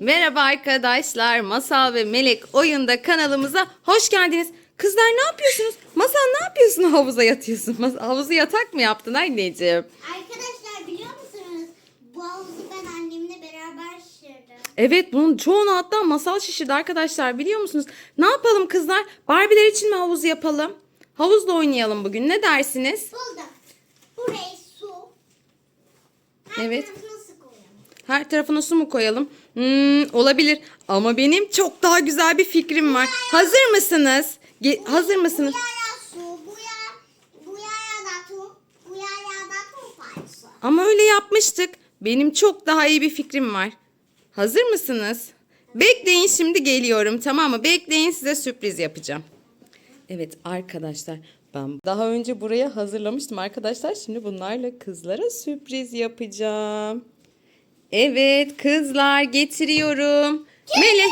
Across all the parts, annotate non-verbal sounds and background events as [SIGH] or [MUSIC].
Merhaba arkadaşlar. Masal ve Melek oyunda kanalımıza hoş geldiniz. Kızlar ne yapıyorsunuz? Masal ne yapıyorsun [LAUGHS] havuza yatıyorsun? Havuzu yatak mı yaptın anneciğim? Arkadaşlar biliyor musunuz? Bu havuzu ben annemle beraber şişirdim. Evet bunun çoğunu hatta masal şişirdi arkadaşlar biliyor musunuz? Ne yapalım kızlar? Barbiler için mi havuzu yapalım? Havuzla oynayalım bugün ne dersiniz? Buldum. Buraya su. Her Evet. koyalım. Her tarafına su mu koyalım? Hmm, olabilir. Ama benim çok daha güzel bir fikrim var. Hazır mısınız? Ge- hazır mısınız? Ama öyle yapmıştık. Benim çok daha iyi bir fikrim var. Hazır mısınız? Bekleyin şimdi geliyorum tamam mı? Bekleyin size sürpriz yapacağım. Evet arkadaşlar ben daha önce buraya hazırlamıştım arkadaşlar. Şimdi bunlarla kızlara sürpriz yapacağım. Evet kızlar getiriyorum. Melek.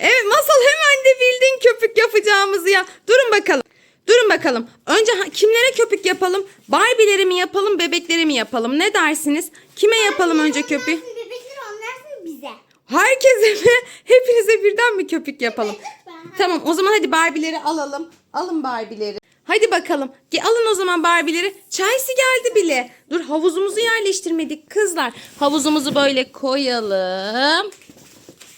Evet masal hemen de bildin köpük yapacağımızı ya. Durun bakalım. Durun bakalım. Önce kimlere köpük yapalım? Barbie'lere mi yapalım, bebeklere mi yapalım? Ne dersiniz? Kime yapalım önce köpüğü? Bebekler onlarsın bize. Herkese mi? [LAUGHS] Hepinize birden mi köpük yapalım? Tamam o zaman hadi Barbie'leri alalım. Alın Barbie'leri. Hadi bakalım. Alın o zaman Barbie'leri. Çaysı geldi bile. Dur havuzumuzu yerleştirmedik kızlar. Havuzumuzu böyle koyalım.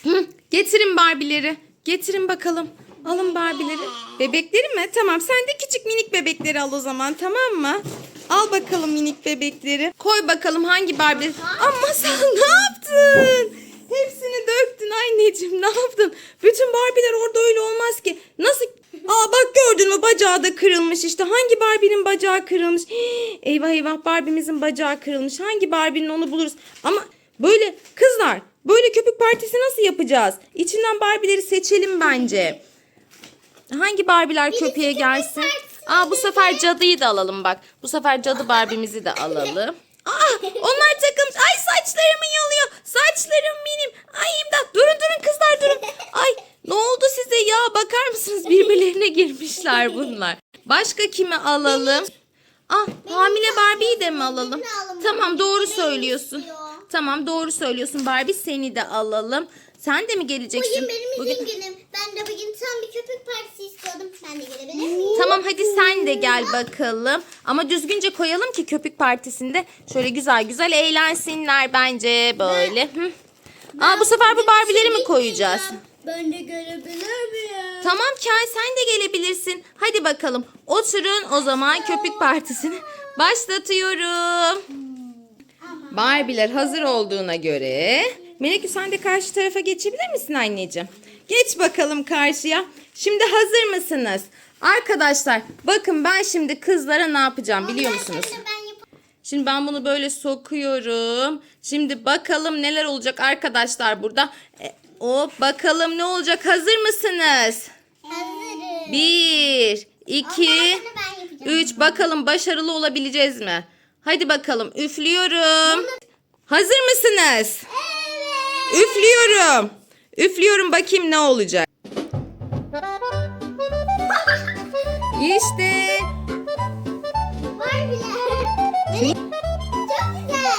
Hı, getirin Barbie'leri. Getirin bakalım. Alın Barbie'leri. Bebekleri mi? Tamam sen de küçük minik bebekleri al o zaman tamam mı? Al bakalım minik bebekleri. Koy bakalım hangi Barbie. Ama sen ne yaptın? Hepsini döktün anneciğim ne yaptın? Bütün Barbie'ler orada öyle olmaz ki. Nasıl? Aa bak gördün mü bacağı da kırılmış işte. Hangi Barbie'nin bacağı kırılmış? Hii, [GASPS] eyvah eyvah Barbie'mizin bacağı kırılmış. Hangi Barbie'nin onu buluruz. Ama böyle kızlar böyle köpük partisi nasıl yapacağız? İçinden Barbie'leri seçelim bence. Hangi Barbie'ler köpeğe gelsin? Aa bu sefer cadıyı da alalım bak. Bu sefer cadı Barbie'mizi de alalım. Aa onlar takılmış. Ay saçlarımı yalıyor. Saçlarım benim. Ay imdat. Durun durun kızlar durun. Ay ne oldu size ya? Bakar mısınız birbirlerine girmişler bunlar. Başka kimi alalım? Ah hamile Barbie'yi de mi alalım? Tamam doğru söylüyorsun. Tamam doğru söylüyorsun Barbie seni de alalım. Sen de mi geleceksin? Bugün benim izin günüm. Ben de bugün tam bir köpük partisi istiyordum. Ben de gelebilir miyim? Tamam hadi sen de gel bakalım. Ama düzgünce koyalım ki köpük partisinde şöyle güzel güzel eğlensinler bence böyle. Hı. Aa bu sefer bu Barbie'leri mi koyacağız? Ben de gelebilir miyim? Tamam Kel sen de gelebilirsin. Hadi bakalım oturun o zaman köpük partisini başlatıyorum. Barbie'ler hazır olduğuna göre Melek sen de karşı tarafa geçebilir misin anneciğim? Geç bakalım karşıya. Şimdi hazır mısınız? Arkadaşlar bakın ben şimdi kızlara ne yapacağım biliyor musunuz? Şimdi ben bunu böyle sokuyorum. Şimdi bakalım neler olacak arkadaşlar burada. E, hop bakalım ne olacak hazır mısınız? Hazırım. Bir, iki, üç. Bakalım başarılı olabileceğiz mi? Hadi bakalım üflüyorum. Hazır mısınız? Evet. Üflüyorum. Üflüyorum bakayım ne olacak. İşte. Var bile. Çok güzel.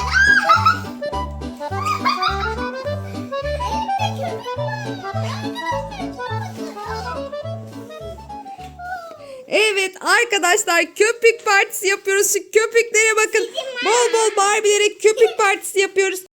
Evet arkadaşlar köpük partisi yapıyoruz. Şu köpüklere bakın. Bol bol Barbie'lere köpük partisi yapıyoruz.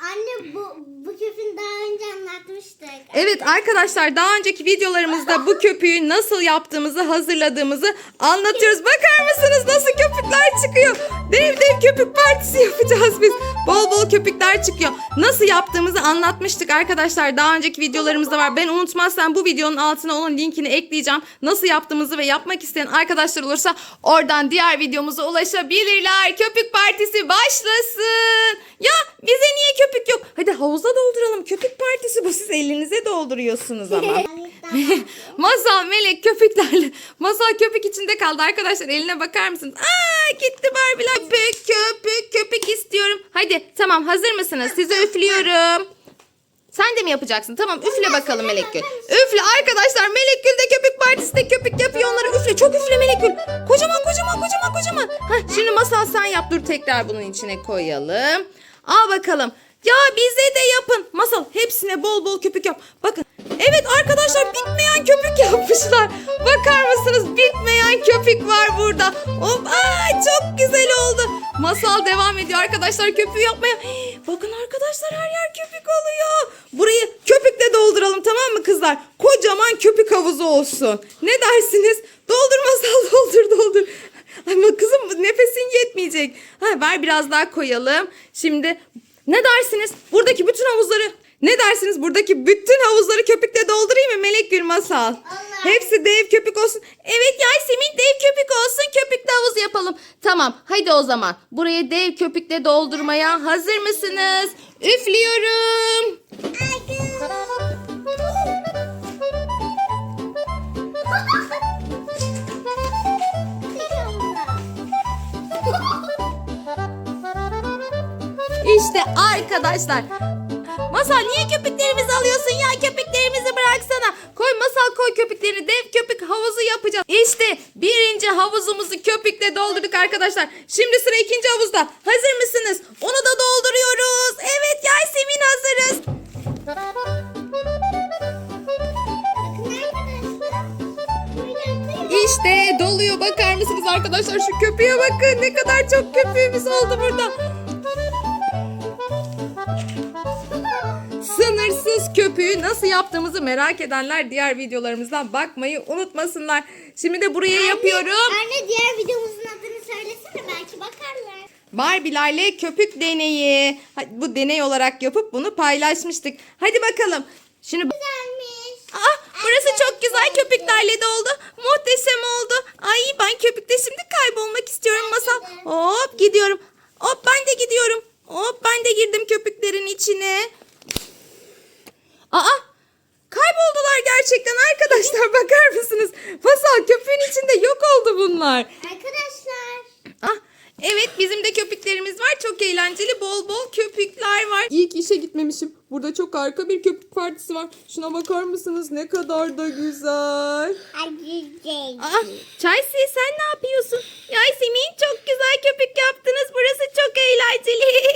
An- Anne bu bu köpüğü daha önce anlatmıştık. Evet arkadaşlar daha önceki videolarımızda bu köpüğü nasıl yaptığımızı hazırladığımızı anlatıyoruz. Bakar mısınız nasıl köpükler çıkıyor? Dev dev köpük partisi [LAUGHS] yapacağız biz. Bol bol köpükler çıkıyor. Nasıl yaptığımızı anlatmıştık arkadaşlar. Daha önceki videolarımızda var. Ben unutmazsam bu videonun altına onun linkini ekleyeceğim. Nasıl yaptığımızı ve yapmak isteyen arkadaşlar olursa oradan diğer videomuza ulaşabilirler. Köpük partisi başlasın. Ya bize niye köpük yok? Hadi havuza dolduralım. Köpük partisi bu. Siz elinize dolduruyorsunuz ama. [LAUGHS] [LAUGHS] Masal melek köpüklerle. Masal köpük içinde kaldı arkadaşlar. Eline bakar mısınız? Aa gitti Barbie'ler. Köpük köpük köpük istiyorum. Hadi tamam hazır mısınız? Size üflüyorum. Sen de mi yapacaksın? Tamam üfle bakalım Melekgül. Üfle arkadaşlar Melekgül de köpük partisinde köpük yapıyor onları üfle. Çok üfle Melekgül. Kocaman kocaman kocaman kocaman. Heh, şimdi masal sen yap dur tekrar bunun içine koyalım. Al bakalım. Ya bize de yapın. Masal hepsine bol bol köpük yap. Bakın. Evet arkadaşlar bitmeyen köpük [LAUGHS] yapmışlar. Bakar mısınız? Bitmeyen köpük var burada. Hop, ay çok güzel oldu. Masal devam ediyor arkadaşlar köpüğü yapmaya. [GASPS] Bakın arkadaşlar her yer köpük oluyor. Burayı köpükle dolduralım tamam mı kızlar? Kocaman köpük havuzu olsun. Ne dersiniz? Doldur masal [LAUGHS] doldur doldur. Ama kızım nefesin yetmeyecek. Ha, ver biraz daha koyalım. Şimdi ne dersiniz? Buradaki bütün havuzları ne dersiniz? Buradaki bütün havuzları köpükle doldurayım mı Melek Gül Masal? Hepsi dev köpük olsun. Evet Yasemin dev köpük olsun. Köpükle havuz yapalım. Tamam hadi o zaman. Buraya dev köpükle doldurmaya hazır mısınız? Üflüyorum. İşte arkadaşlar. Masal niye köpüklerimizi alıyorsun ya? Köpüklerimizi bıraksana. Koy masal koy köpüklerini. Dev köpük havuzu yapacağız. İşte birinci havuzumuzu köpükle doldurduk arkadaşlar. Şimdi sıra ikinci havuzda. Hazır mısınız? Onu da dolduruyoruz. Evet Yasemin hazırız. İşte doluyor bakar mısınız arkadaşlar şu köpüğe bakın ne kadar çok köpüğümüz oldu burada. Köpüğü nasıl yaptığımızı merak edenler diğer videolarımızdan bakmayı unutmasınlar. Şimdi de buraya yapıyorum. Anne diğer videomuzun adını söylesene belki bakarlar. Barbie'lerle köpük deneyi. Ha, Bu deney olarak yapıp bunu paylaşmıştık. Hadi bakalım. Şimdi Güzelmiş. Aa, burası çok güzel köpüklerle doldu. Muhteşem oldu. Ay ben köpükte şimdi kaybolmak istiyorum masal. Hop gidiyorum. Hop ben de gidiyorum. Hop ben de girdim köpüklerin içine. Aa kayboldular gerçekten arkadaşlar bakar mısınız? Masal köpüğün içinde yok bunlar. Arkadaşlar. Ah evet bizim de köpüklerimiz var. Çok eğlenceli bol bol köpükler var. İlk işe gitmemişim. Burada çok harika bir köpük partisi var. Şuna bakar mısınız? Ne kadar da güzel. Güzel. Aa, Chelsea sen ne yapıyorsun? Yasemin çok güzel köpük yaptınız. Burası çok eğlenceli. [LAUGHS]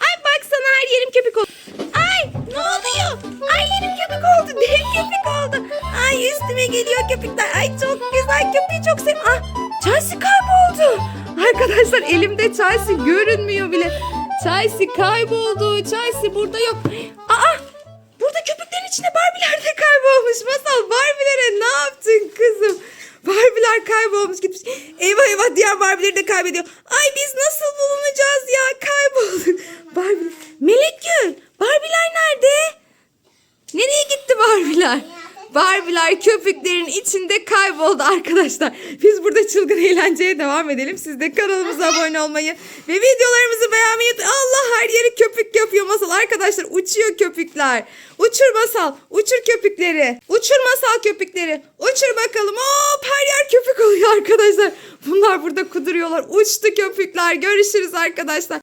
Ay baksana her yerim köpük oldu. Ay ne oluyor? Ay yerim köpük oldu. Dev köpük oldu. Ay üstüme geliyor köpükler. Ay çok güzel köpüğü çok. Ah Chelsea kayboldu. Arkadaşlar elimde Chelsea görünmüyor bile. Chelsea kayboldu. Chelsea burada yok. Aa Burada köpüklerin içinde Barbie'ler de kaybolmuş. Masal Barbie'lere ne yaptın kızım? Barbie'ler kaybolmuş gitmiş. Eyvah eyvah diğer Barbie'leri de kaybediyor. Ay biz nasıl bulunacağız ya? Kaybolduk. Barbie. Melek Gül. Barbie'ler nerede? Nereye gitti Barbie'ler? Barbie'ler köpüklerin içinde kayboldu arkadaşlar. Biz burada çılgın eğlenceye devam edelim. Siz de kanalımıza abone olmayı ve videolarımızı beğenmeyi. Allah her yeri köpük yapıyor masal. Arkadaşlar uçuyor köpükler. Uçur masal. Uçur köpükleri. Uçur masal köpükleri. Uçur bakalım. Hop her yer köpük oluyor arkadaşlar. Bunlar burada kuduruyorlar. Uçtu köpükler. Görüşürüz arkadaşlar.